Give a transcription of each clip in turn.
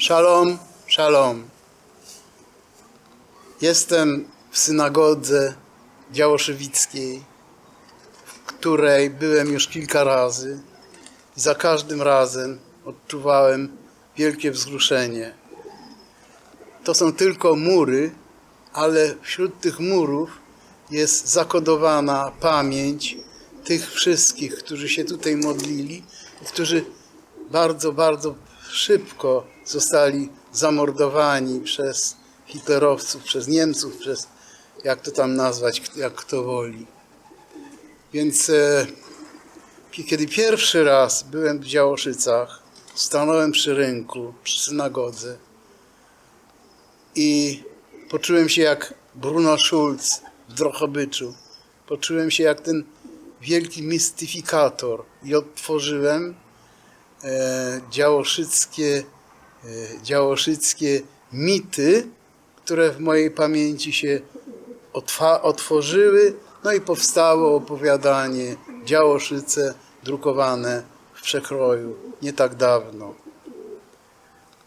Szalom, szalom. Jestem w synagodze działoszewickiej, w której byłem już kilka razy. I za każdym razem odczuwałem wielkie wzruszenie. To są tylko mury, ale wśród tych murów jest zakodowana pamięć tych wszystkich, którzy się tutaj modlili i którzy bardzo, bardzo szybko zostali zamordowani przez hitlerowców, przez Niemców, przez jak to tam nazwać, jak kto woli. Więc e, kiedy pierwszy raz byłem w Działoszycach, stanąłem przy rynku, przy synagodze i poczułem się jak Bruno Schulz w Drohobyczu. Poczułem się jak ten wielki mistyfikator i odtworzyłem e, działoszyckie, działoszyckie mity, które w mojej pamięci się otworzyły, no i powstało opowiadanie Działoszyce drukowane w przekroju nie tak dawno.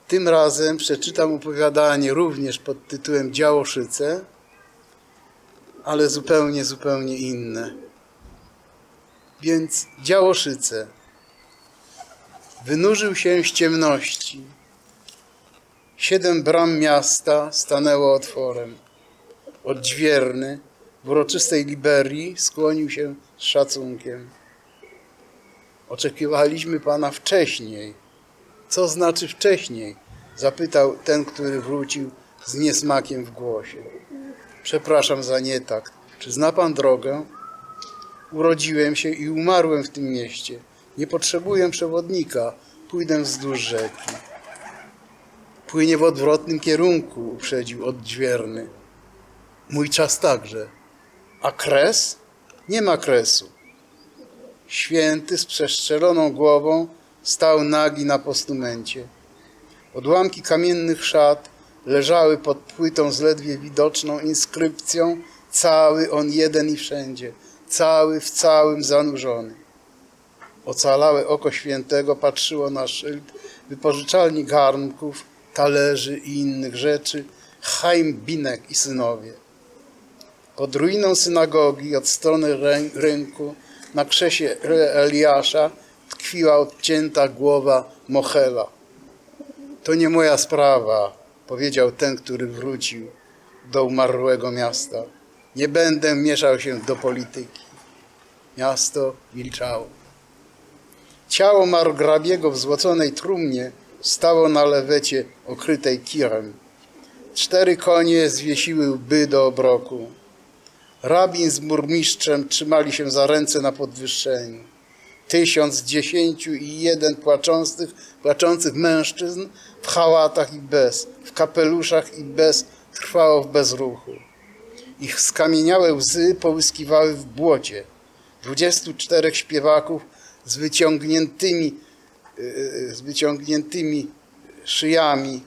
Tym razem przeczytam opowiadanie również pod tytułem Działoszyce, ale zupełnie, zupełnie inne. Więc Działoszyce. Wynurzył się z ciemności. Siedem bram miasta stanęło otworem. Odźwierny w uroczystej Liberii skłonił się z szacunkiem. Oczekiwaliśmy pana wcześniej. Co znaczy wcześniej? Zapytał ten, który wrócił z niesmakiem w głosie. Przepraszam za nietakt. Czy zna pan drogę? Urodziłem się i umarłem w tym mieście. Nie potrzebuję przewodnika. Pójdę wzdłuż rzeki. Płynie w odwrotnym kierunku, uprzedził odźwierny. Mój czas także. A kres? Nie ma kresu. Święty z przestrzeloną głową stał nagi na postumencie. Odłamki kamiennych szat leżały pod płytą z ledwie widoczną inskrypcją cały on jeden i wszędzie, cały w całym zanurzony. Ocalałe oko świętego patrzyło na szyld wypożyczalni garnków, talerzy i innych rzeczy, Chaim Binek i synowie. Pod ruiną synagogi od strony rynku na krzesie Eliasza tkwiła odcięta głowa Mochela. To nie moja sprawa, powiedział ten, który wrócił do umarłego miasta. Nie będę mieszał się do polityki. Miasto milczało. Ciało margrabiego w złoconej trumnie stało na lewecie okrytej kirem. Cztery konie zwiesiły łby do obroku. Rabin z burmistrzem trzymali się za ręce na podwyższeniu. Tysiąc dziesięciu i jeden płaczących, płaczących mężczyzn w hałatach i bez, w kapeluszach i bez trwało w bezruchu. Ich skamieniałe łzy połyskiwały w błocie. Dwudziestu czterech śpiewaków z wyciągniętymi, z wyciągniętymi szyjami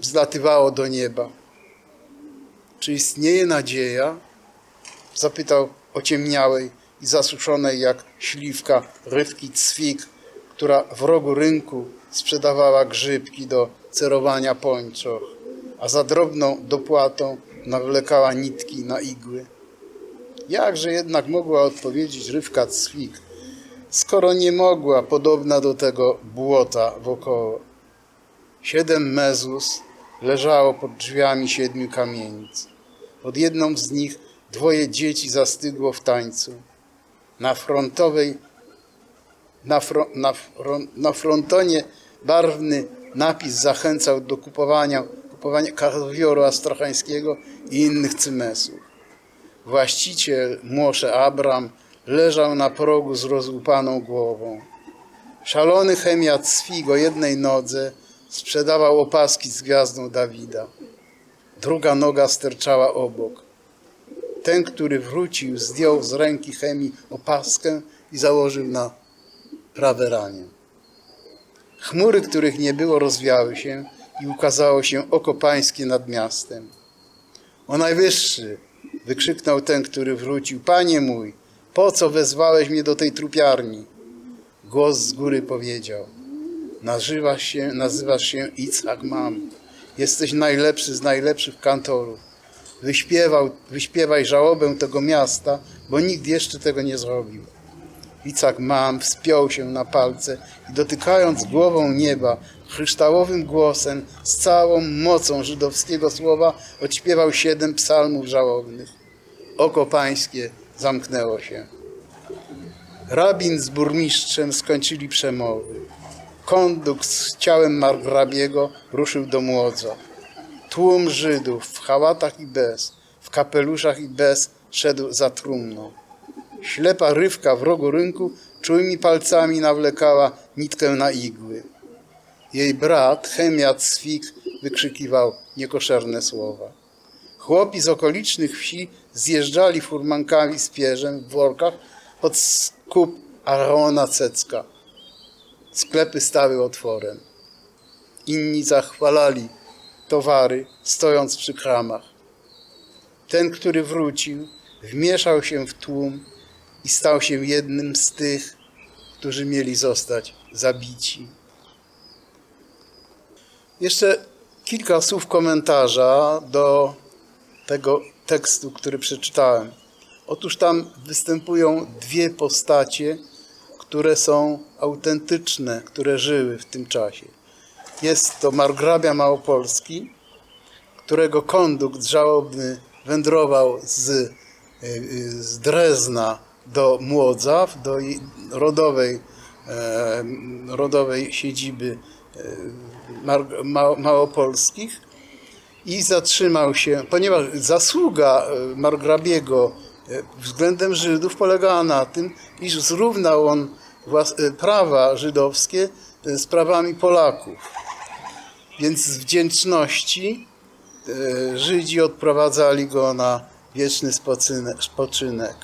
wzlatywało do nieba. Czy istnieje nadzieja? Zapytał ociemniałej i zasuszonej jak śliwka rywki Cwik, która w rogu rynku sprzedawała grzybki do cerowania pończoch, a za drobną dopłatą nawlekała nitki na igły. Jakże jednak mogła odpowiedzieć rywka Cwik, skoro nie mogła, podobna do tego błota wokoło. Siedem mezus leżało pod drzwiami siedmiu kamienic. Pod jedną z nich dwoje dzieci zastygło w tańcu. Na frontowej, na, fro, na, fron, na frontonie barwny napis zachęcał do kupowania, kupowania kawioru astrachańskiego i innych cymesów. Właściciel, Młosze Abram, leżał na progu z rozłupaną głową. Szalony chemiat Swig o jednej nodze sprzedawał opaski z gwiazdą Dawida. Druga noga sterczała obok. Ten, który wrócił, zdjął z ręki chemii opaskę i założył na prawe ramię. Chmury, których nie było, rozwiały się i ukazało się oko pańskie nad miastem. O najwyższy! wykrzyknął ten, który wrócił. Panie mój, po co wezwałeś mnie do tej trupiarni? Głos z góry powiedział. nazywasz się, nazywasz się Itzhak Mam. Jesteś najlepszy z najlepszych kantorów. Wyśpiewał, wyśpiewaj żałobę tego miasta, bo nikt jeszcze tego nie zrobił. Icak Mam wspiął się na palce i dotykając głową nieba, kryształowym głosem, z całą mocą żydowskiego słowa, odśpiewał siedem psalmów żałobnych. Oko pańskie zamknęło się. Rabin z burmistrzem skończyli przemowy. Kondukt z ciałem margrabiego ruszył do młodza. Tłum Żydów w hałatach i bez, w kapeluszach i bez szedł za trumną. Ślepa rywka w rogu rynku czułymi palcami nawlekała nitkę na igły. Jej brat, chemiat Swik, wykrzykiwał niekoszerne słowa. Chłopi z okolicznych wsi zjeżdżali furmankami z pierzem w workach pod skup Arona Cecka. Sklepy stały otworem. Inni zachwalali towary, stojąc przy kramach. Ten, który wrócił, wmieszał się w tłum i stał się jednym z tych, którzy mieli zostać zabici. Jeszcze kilka słów komentarza do tego tekstu, który przeczytałem. Otóż tam występują dwie postacie, które są autentyczne, które żyły w tym czasie. Jest to margrabia Małopolski, którego kondukt żałobny wędrował z, y, y, z Drezna do Młodza, do rodowej, e, rodowej siedziby e, Małopolskich i zatrzymał się, ponieważ zasługa e, margrabiego e, względem Żydów polegała na tym, iż zrównał on e, prawa żydowskie z prawami Polaków. Więc z wdzięczności Żydzi odprowadzali go na wieczny spoczynek.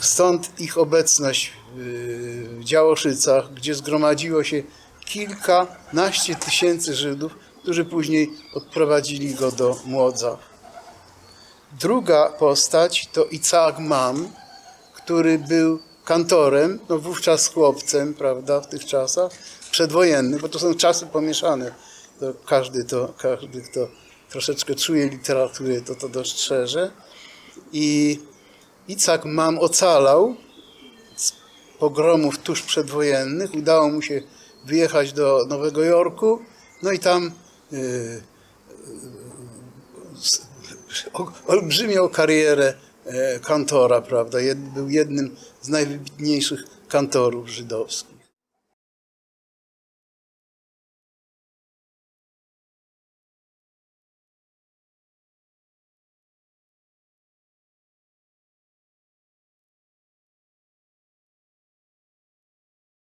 Stąd ich obecność w Działoszycach, gdzie zgromadziło się kilkanaście tysięcy Żydów, którzy później odprowadzili go do Młodza. Druga postać to Icaak Mam, który był kantorem, no wówczas chłopcem, prawda, w tych czasach, przedwojennych, bo to są czasy pomieszane. To każdy, to, każdy, kto troszeczkę czuje literaturę, to to dostrzeże. I Icak Mam ocalał z pogromów tuż przedwojennych. Udało mu się wyjechać do Nowego Jorku. No i tam olbrzymią karierę e, kantora, prawda? Był jednym z najwybitniejszych kantorów żydowskich.